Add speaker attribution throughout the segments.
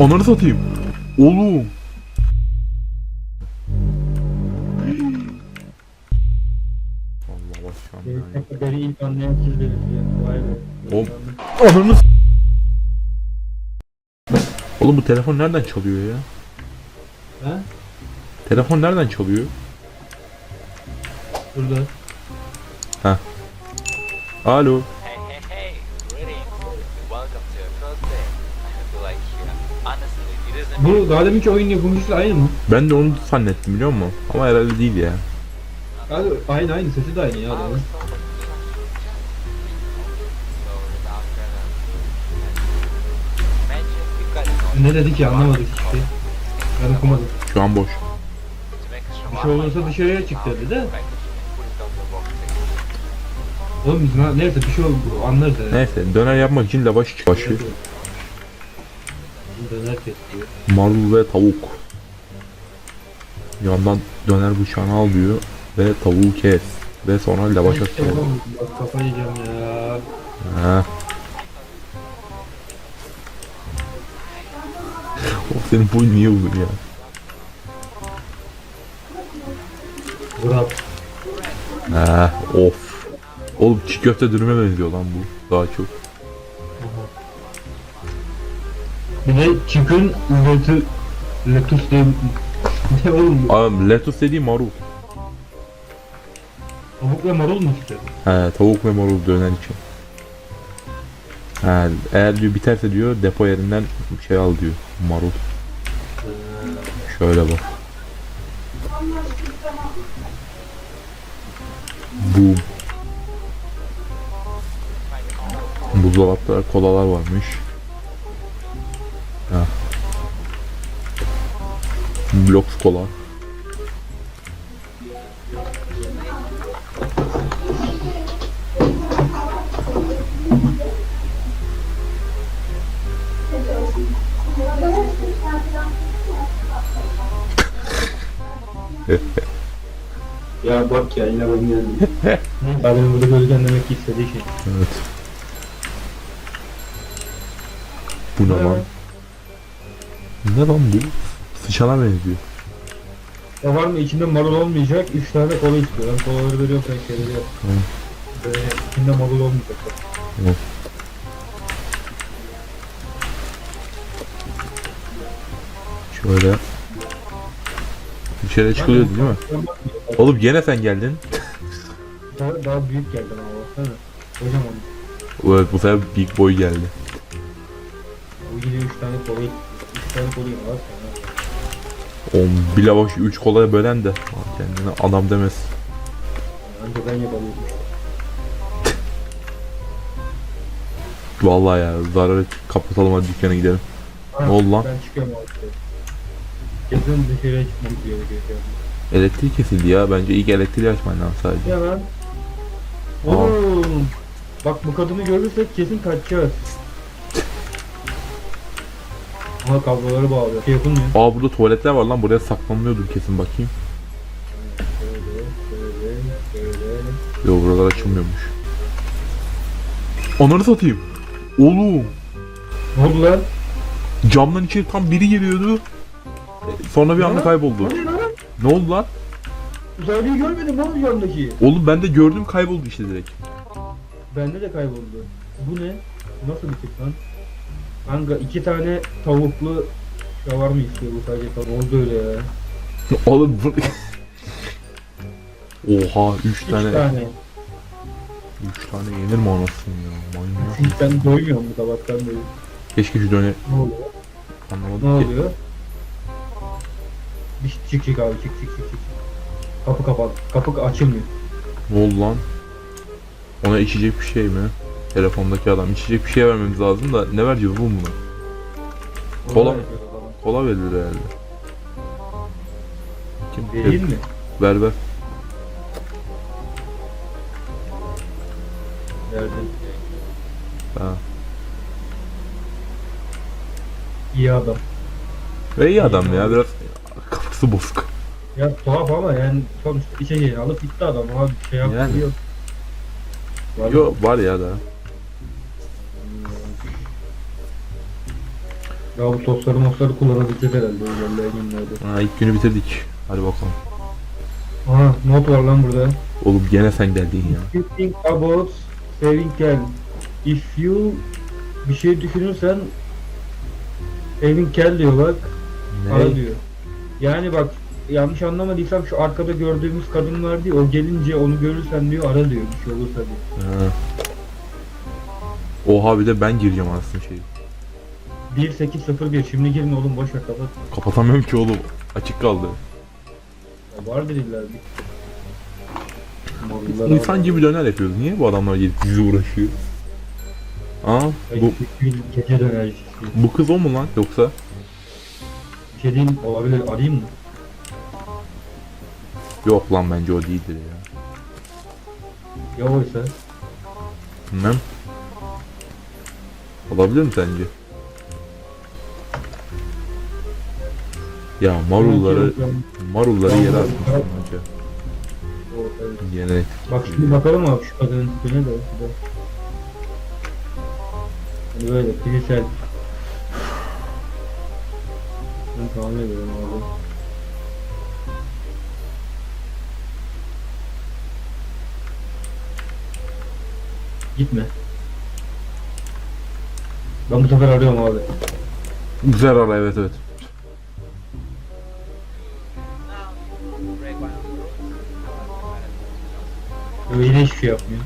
Speaker 1: Ananı satayım. Oğlum. Allah başkanım.
Speaker 2: Beni ilk anlayan siz dediniz ya. Vay be.
Speaker 1: Oğlum. Ananı Oğlum bu telefon nereden çalıyor ya?
Speaker 2: Ha?
Speaker 1: Telefon nereden çalıyor?
Speaker 2: Burada.
Speaker 1: Alo.
Speaker 2: Bu daha deminki oyun yapımcısı aynı mı?
Speaker 1: Ben de onu zannettim biliyor musun? Ama herhalde değil ya.
Speaker 2: Abi aynı aynı sesi de aynı ya adamın. Ne dedi ki anlamadık şey. Ben okumadım.
Speaker 1: Şu an boş.
Speaker 2: Bir şey olursa dışarıya çık dedi de. Oğlum biz neyse bir şey oldu anlarız herhalde.
Speaker 1: Neyse döner yapmak için lavaş başı,
Speaker 2: Döner kesiyor.
Speaker 1: marul ve tavuk. Yandan döner bıçağını al diyor ve tavuğu kes. Ve sonra lavaş
Speaker 2: İşte
Speaker 1: atıyor.
Speaker 2: kafayı yiyeceğim ya.
Speaker 1: Ha. o senin boyun niye uzun ya?
Speaker 2: Burak.
Speaker 1: Ha, of. Oğlum çiğ köfte dürüme benziyor lan bu daha çok.
Speaker 2: Bir de chicken letu letus diye ne oğlum bu?
Speaker 1: Abi lettuce dediğim marul.
Speaker 2: Tavuk ve marul mu işte?
Speaker 1: He, tavuk ve marul döner için. He, eğer diyor biterse diyor depo yerinden şey al diyor marul. Şöyle bak. Boom. Buzdolapta kolalar varmış. Blox kola.
Speaker 2: Ya bak ya yine ben geldim. Adamın burada gözden demek ki istediği şey.
Speaker 1: Evet. Bu ne lan? Ne lan bu? Sıçana benziyor.
Speaker 2: Ya var mı içinde marul olmayacak 3 tane kola istiyor. Ben kolaları veriyorum sen şeyleri yap.
Speaker 1: Hı.
Speaker 2: Böyle içinde marul olmayacak. bak.
Speaker 1: Şöyle. Dışarı çıkılıyor değil mi? Oğlum gene sen geldin.
Speaker 2: Daha, daha büyük geldi ama baksana. Hocam onu.
Speaker 1: Evet bu sefer Big Boy geldi.
Speaker 2: O yine 3 tane kola 3 tane kola var sana.
Speaker 1: Oğlum bir lavaş 3 kolaya bölen de kendine adam demez.
Speaker 2: Anca ben yapamıyorum.
Speaker 1: Vallahi ya zarar et kapatalım hadi dükkana gidelim.
Speaker 2: Ha,
Speaker 1: Ne oldu lan?
Speaker 2: Ben çıkıyorum abi. Kesin dışarıya çıkmam gerekiyor. yani.
Speaker 1: Elektrik kesildi ya bence ilk elektriği açman lazım sadece.
Speaker 2: Ya lan. Oğlum. Bak bu kadını görürsek kesin kaçacağız. Ama kabloları bağlıyor. Şey yapılmıyor.
Speaker 1: Aa burada tuvaletler var lan buraya saklanmıyordur kesin bakayım. Yo buralar açılmıyormuş. Ananı satayım. Oğlum
Speaker 2: Ne oldu lan?
Speaker 1: camdan içeri tam biri geliyordu. Sonra bir anda
Speaker 2: Ne?
Speaker 1: kayboldu.
Speaker 2: Ne lan?
Speaker 1: Ne oldu lan?
Speaker 2: Uzaylıyı görmedim lan yanındaki.
Speaker 1: Oğlum ben de gördüm kayboldu işte direkt.
Speaker 2: Bende de kayboldu. Bu ne? Nasıl bir tip lan? Kanka iki tane tavuklu mı istiyor bu sadece tavuk? Oldu öyle ya.
Speaker 1: Oğlum bu... Oha 3
Speaker 2: Üç
Speaker 1: tane.
Speaker 2: tane.
Speaker 1: 3 tane yenir mi anasını ya? Manyak.
Speaker 2: Çünkü ben doymuyorum bu tabaktan beri.
Speaker 1: Keşke şu döne
Speaker 2: Ne oluyor? Ne
Speaker 1: anlamadım ki.
Speaker 2: oluyor? Bir çık çık abi çık çık çık çık. Kapı kapalı. Kapı açılmıyor.
Speaker 1: Ne oldu lan? Ona içecek bir şey mi? Telefondaki adam içecek bir şey vermemiz lazım da ne vereceğiz oğlum buna? Kola. Kola verilir herhalde. Kim?
Speaker 2: Vereyim mi?
Speaker 1: Ver ver.
Speaker 2: Verdim.
Speaker 1: Ha.
Speaker 2: İyi adam.
Speaker 1: Ve iyi adam ya biraz kafası bozuk.
Speaker 2: Ya tuhaf ama yani sonuçta içeceğini alıp gitti adam. Abi bir şey yaptı
Speaker 1: Yani.
Speaker 2: yok. Var
Speaker 1: Yo var ya da.
Speaker 2: Ya bu sosları mosları kullanabileceğiz herhalde ilerleyen günlerde.
Speaker 1: Ha, ilk günü bitirdik. Hadi bakalım.
Speaker 2: Aha not var lan burada.
Speaker 1: Oğlum gene sen geldin ya.
Speaker 2: If you think about saving can. If you bir şey düşünürsen saving can diyor bak. Ara
Speaker 1: Ne?
Speaker 2: diyor. Yani bak yanlış anlamadıysam şu arkada gördüğümüz kadın var diyor. O gelince onu görürsen diyor ara diyor bir şey olursa diyor.
Speaker 1: Ha. Oha bir de ben gireceğim aslında şeyi.
Speaker 2: 1801 şimdi girin oğlum boş ver kapat.
Speaker 1: Kapatamıyorum ki oğlum. Açık kaldı.
Speaker 2: Ya vardır illa bir. Morlular
Speaker 1: İnsan gibi döner yapıyoruz. Niye bu adamlar gelip bizi uğraşıyor? Aa
Speaker 2: Ay,
Speaker 1: bu,
Speaker 2: bir gece dönercisi.
Speaker 1: bu kız o mu lan yoksa?
Speaker 2: Şey diyeyim olabilir arayayım mı?
Speaker 1: Yok lan bence o değildir ya.
Speaker 2: Ya oysa.
Speaker 1: Bilmem. Olabilir mi sence? Ya marulları marulları yere atmışsın önce. Yine
Speaker 2: Bak şimdi bakalım abi şu kadının tipine de. Hani böyle fiziksel. Ben tahmin ediyorum abi. Gitme. Ben bu sefer arıyorum abi.
Speaker 1: güzel ara evet evet.
Speaker 2: Öyle yine hiçbir şey yapmıyor.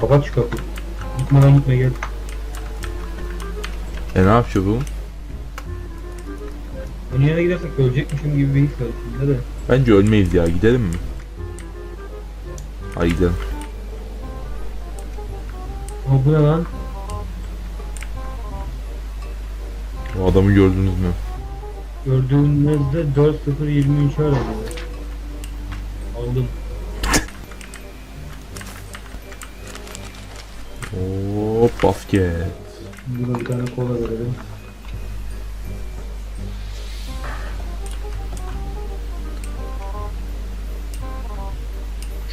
Speaker 2: Kapat şu kapıyı. Gitme lan gitme gel.
Speaker 1: E ne yapacağız oğlum?
Speaker 2: Onun yerine gidersek ölecekmişim gibi bir his var içimde de.
Speaker 1: Bence ölmeyiz ya gidelim mi? Hadi gidelim.
Speaker 2: Ama bu ne lan?
Speaker 1: O adamı gördünüz mü?
Speaker 2: Gördüğümüzde 4023 aradı. Aldım.
Speaker 1: Hop basket.
Speaker 2: Buna bir tane kola verelim.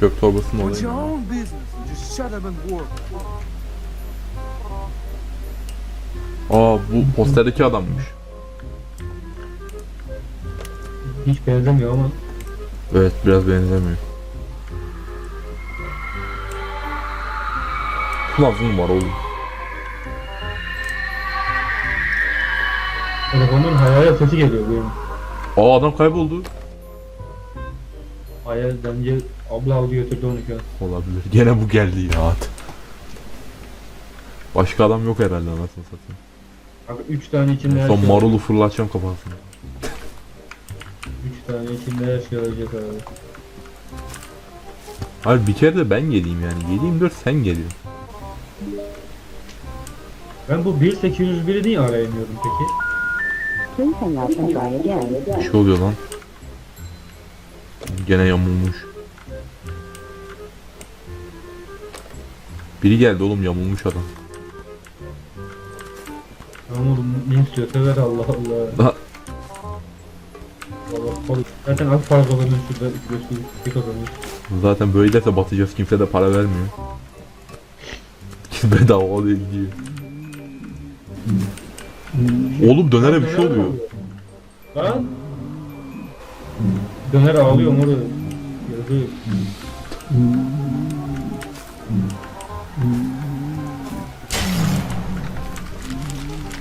Speaker 1: Çöp
Speaker 3: and work.
Speaker 1: Aa bu posterdeki adammış.
Speaker 2: Hiç benzemiyor ama.
Speaker 1: Evet biraz benzemiyor. Lazım var oğlum.
Speaker 2: Telefonun hayal sesi geliyor benim.
Speaker 1: Aa adam kayboldu.
Speaker 2: Hayal bence abla aldı götürdü onu an.
Speaker 1: Olabilir. Gene bu geldi ya. Başka adam yok herhalde anasını satayım.
Speaker 2: Kanka 3 tane içinde her
Speaker 1: Son
Speaker 2: şey
Speaker 1: marulu fırlatacağım kafasına.
Speaker 2: 3 tane içinde her şey olacak abi.
Speaker 1: Hayır bir kere de ben geleyim yani. Geleyim dur sen geliyorsun.
Speaker 2: Ben bu 1801'i niye arayamıyorum peki?
Speaker 4: Please hang up and try again.
Speaker 1: Bir şey oluyor lan. Gene yamulmuş. Biri geldi oğlum yamulmuş adam.
Speaker 2: Tamam oğlum ne istiyorsa ver Allah Allah. Konuş. Zaten az para kazanıyor şurada ücretsiz bir kazanıyor.
Speaker 1: Zaten böyle batacağız kimse de para vermiyor. Bedava oluyor gidiyor. Oğlum dönere bir şey oluyor.
Speaker 2: Lan! Döner ağlıyor moru. Yazıyor.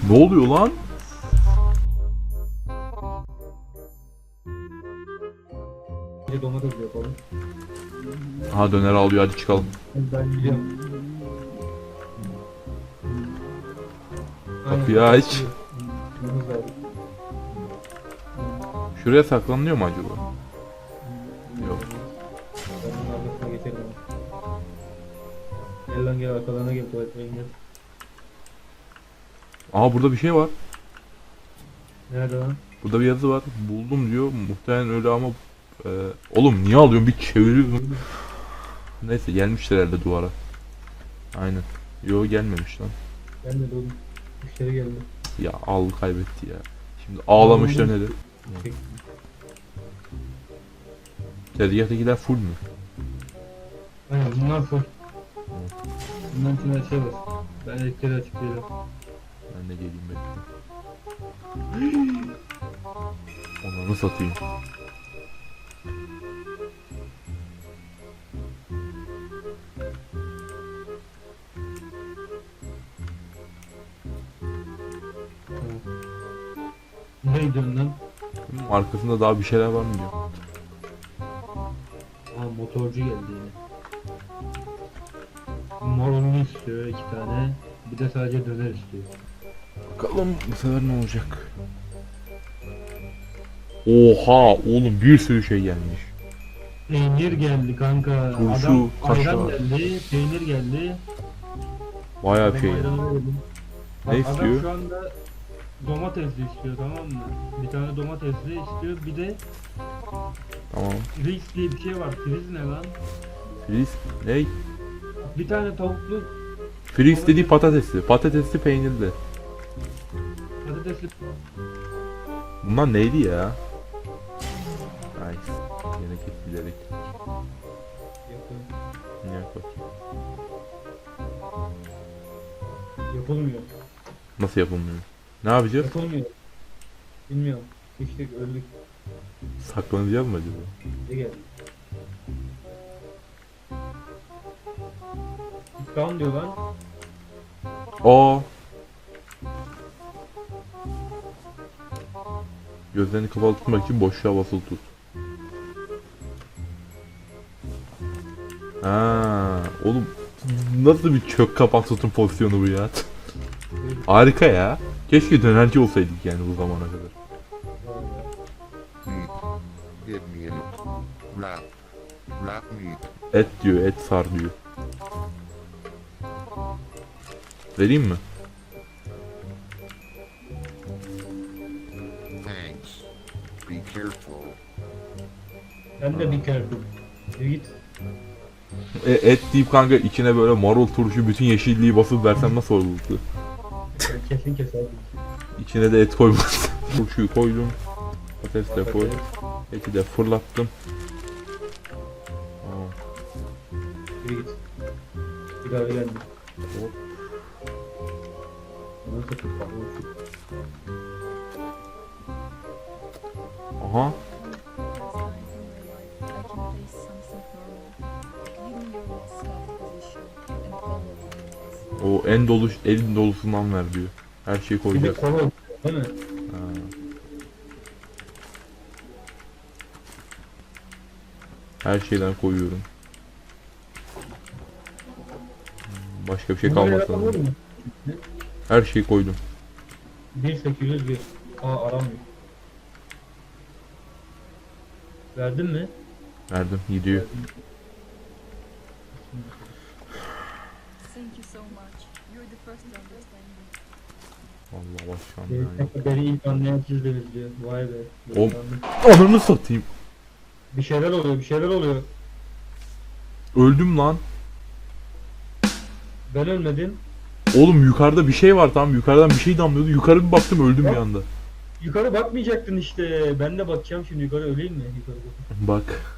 Speaker 1: Ne oluyor lan? Ha döner alıyor hadi çıkalım.
Speaker 2: Ben.
Speaker 1: Kapıyı aç. Şuraya saklanıyor mu acaba? Yok.
Speaker 2: Ben bunun arkasına geçerim ama. Gel lan gel arkalarına gel tuvaletine gel.
Speaker 1: Aa burada bir şey var.
Speaker 2: Nerede lan?
Speaker 1: Burada bir yazı var. Buldum diyor. Muhtemelen öyle ama e, oğlum niye alıyorsun bir çeviriyorsun. Neyse gelmişler herhalde duvara. Aynen. Yo gelmemiş lan.
Speaker 2: Gelmedi oğlum. Müşteri geldi.
Speaker 1: Ya al kaybetti ya. Şimdi ağlamış döneri.
Speaker 2: Çek.
Speaker 1: Tezgahtakiler full mü?
Speaker 2: Aynen bunlar full. Bundan sonra şey var. Ben elektriği açıklayacağım.
Speaker 1: Ben de geleyim bekle. Onları satayım. Bunun arkasında daha bir şeyler var mı diyor.
Speaker 2: Aa motorcu geldi yine. Morunu istiyor iki tane. Bir de sadece döner istiyor.
Speaker 1: Bakalım bu sefer ne olacak? Oha oğlum bir sürü şey gelmiş.
Speaker 2: Peynir geldi kanka.
Speaker 1: Turşu,
Speaker 2: Adam
Speaker 1: kaşar.
Speaker 2: ayran geldi, peynir geldi.
Speaker 1: Bayağı
Speaker 2: Adam
Speaker 1: şey.
Speaker 2: ayranı verdim. Bak,
Speaker 1: Ne
Speaker 2: Adam
Speaker 1: istiyor?
Speaker 2: şu anda domatesli istiyor tamam mı? Bir tane domatesli istiyor. Bir de
Speaker 1: Tamam.
Speaker 2: fries diye bir şey var. Fries ne lan?
Speaker 1: Fris ne?
Speaker 2: Bir tane tavuklu
Speaker 1: Fris dediği patatesli. Patatesli peynirli.
Speaker 2: patatesli
Speaker 1: Bunlar neydi ya? Nice. Yine kes bilerek. Ne bakayım.
Speaker 2: Yapılmıyor.
Speaker 1: Nasıl yapılmıyor? Ne yapacağız?
Speaker 2: Yapılmıyor. Bilmiyorum. İşte öldük.
Speaker 1: Saklanacağız mı acaba?
Speaker 2: Ne geldi? Down diyor lan.
Speaker 1: Aa. Gözlerini kapalı tutmak için boşluğa basılı tut. Ha, oğlum nasıl bir çök kapak tutun pozisyonu bu ya? Harika ya. Keşke dönerci olsaydık yani bu zamana kadar. Et diyor, et sar diyor. Vereyim mi?
Speaker 5: Thanks. Be careful.
Speaker 2: Sen de bir. Yürü git.
Speaker 1: E, et deyip kanka içine böyle marul turşu bütün yeşilliği basıp versem nasıl olurdu?
Speaker 2: Kesin keserdim.
Speaker 1: İçine de et koymaz. Turşuyu koydum. Patates de koy. Eti de fırlattım. Aa,
Speaker 2: Yürü git. Bir daha geldim.
Speaker 1: Hop.
Speaker 2: Nasıl
Speaker 1: Aha. O en dolu elin dolusundan ver diyor. Her şeyi
Speaker 2: Bir
Speaker 1: koyacağız.
Speaker 2: kola değil mi?
Speaker 1: Ha. Her şeyden koyuyorum. Başka bir şey
Speaker 2: yapalım mı?
Speaker 1: Her şeyi koydum.
Speaker 2: 1801. Aa aramıyor. Verdin mi?
Speaker 1: Verdim. Gidiyor.
Speaker 6: Thank you so much. You're the first to understand me.
Speaker 1: Allah başkanım yani.
Speaker 2: Beni, ilk anlayan sizdiniz diyor. Vay be.
Speaker 1: Oğlum. Ananı satayım.
Speaker 2: Bir şeyler oluyor, bir şeyler oluyor.
Speaker 1: Öldüm lan.
Speaker 2: Ben ölmedim.
Speaker 1: Oğlum yukarıda bir şey var tamam yukarıdan bir şey damlıyordu. Yukarı bir baktım öldüm bir anda.
Speaker 2: Yukarı bakmayacaktın işte. Ben de bakacağım şimdi yukarı öleyim mi? Yukarı bak.
Speaker 1: Bak.